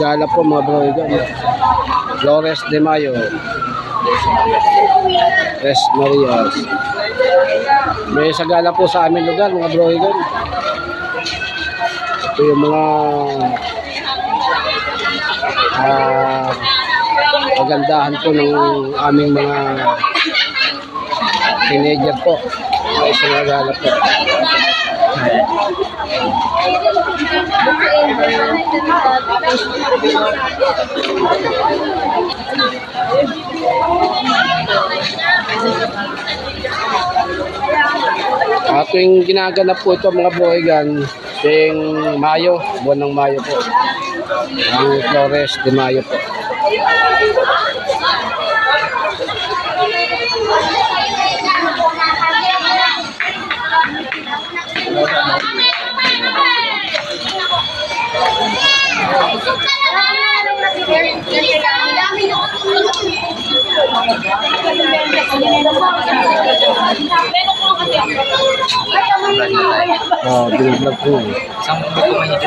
Sagala po mga broigan. Flores de Mayo. Tres Marias. May sagala po sa aming lugar mga broigan. Ito yung mga kagandahan po ng aming mga teenager po. At tuwing ginaganap po ito mga boygan, tuwing Mayo, buwan ng Mayo po. Ang Flores de Mayo po. Po mahigit.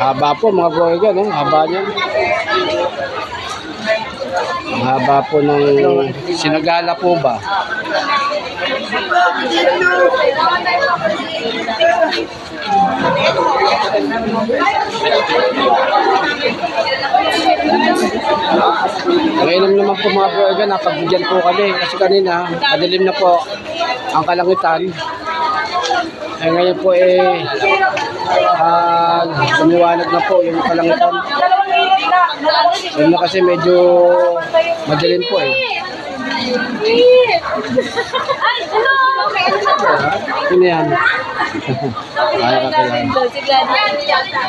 Haba po mga boygan, no? haba niya. Ang haba po ng sinagala po ba? Ngayon naman po mga boygan, napagbigyan po kami kasi kanina, madilim na po ang kalangitan. Eh ngayon po eh, ah, sumiwanag na po yung kalangitan. Ngayon na kasi medyo madilim po eh. Ay, ano? Okay, ano ba? Yun yan. Ay, kakailan. Si Gladys yata.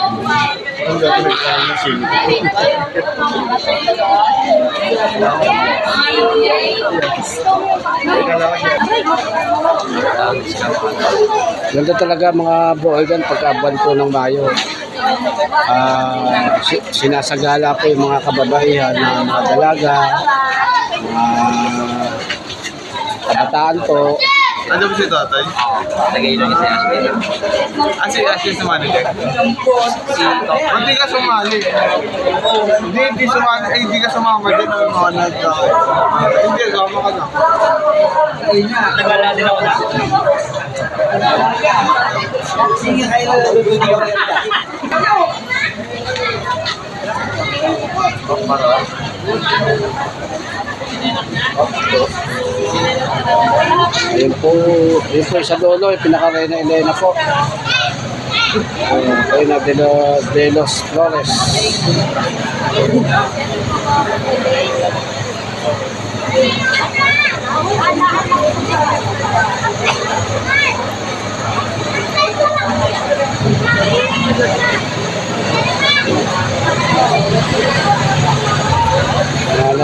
Ganda talaga mga boygan pagkabuan po ng Mayo. Si- sinasagala po yung mga kababaihan na mga dalaga, kabataan po. Ano ba si tatay? Lagay lang isa yung Ah, si Ashley sumali din. Si. Hindi ka sumali. Hindi, hindi sumali. Ay, hindi ka sumama din. Ay, mga nag Hindi, sama ka na. Nagwala din ako na. Ayun po, ayun po sa lolo, yung pinaka-Reyna Elena po. Ayun, Reyna de, los, de los Flores. Mga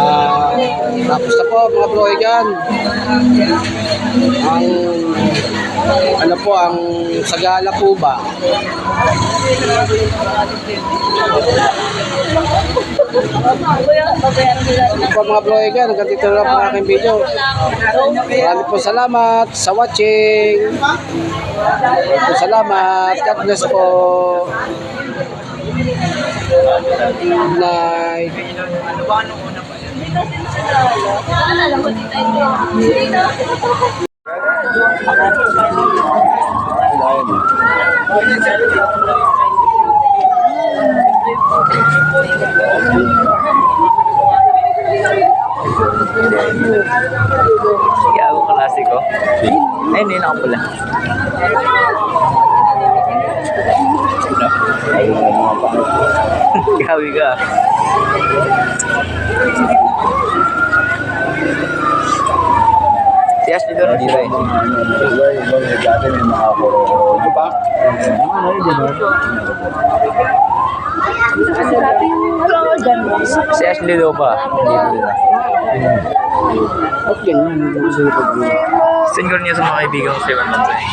Ah, tapos na po mga broigan. Ang ano po ang sagala po ba? Ano po mga broigan, hanggang dito na po aking video. Maraming po salamat sa watching. Maraming po salamat. God bless po. Good night. Naalala ko dito ito. Ayun. Gago klase ko. Ay, hindi nakapula. Gawi ka. Si Ashley doon, dito eh. Dati may mga kuro-kuro. Di ba? Si Ashley daw pa. Dito din. At yan, yun, yung gusto ko pag Send ko rin niya sa mga kaibigan ko sa ibang bansa eh.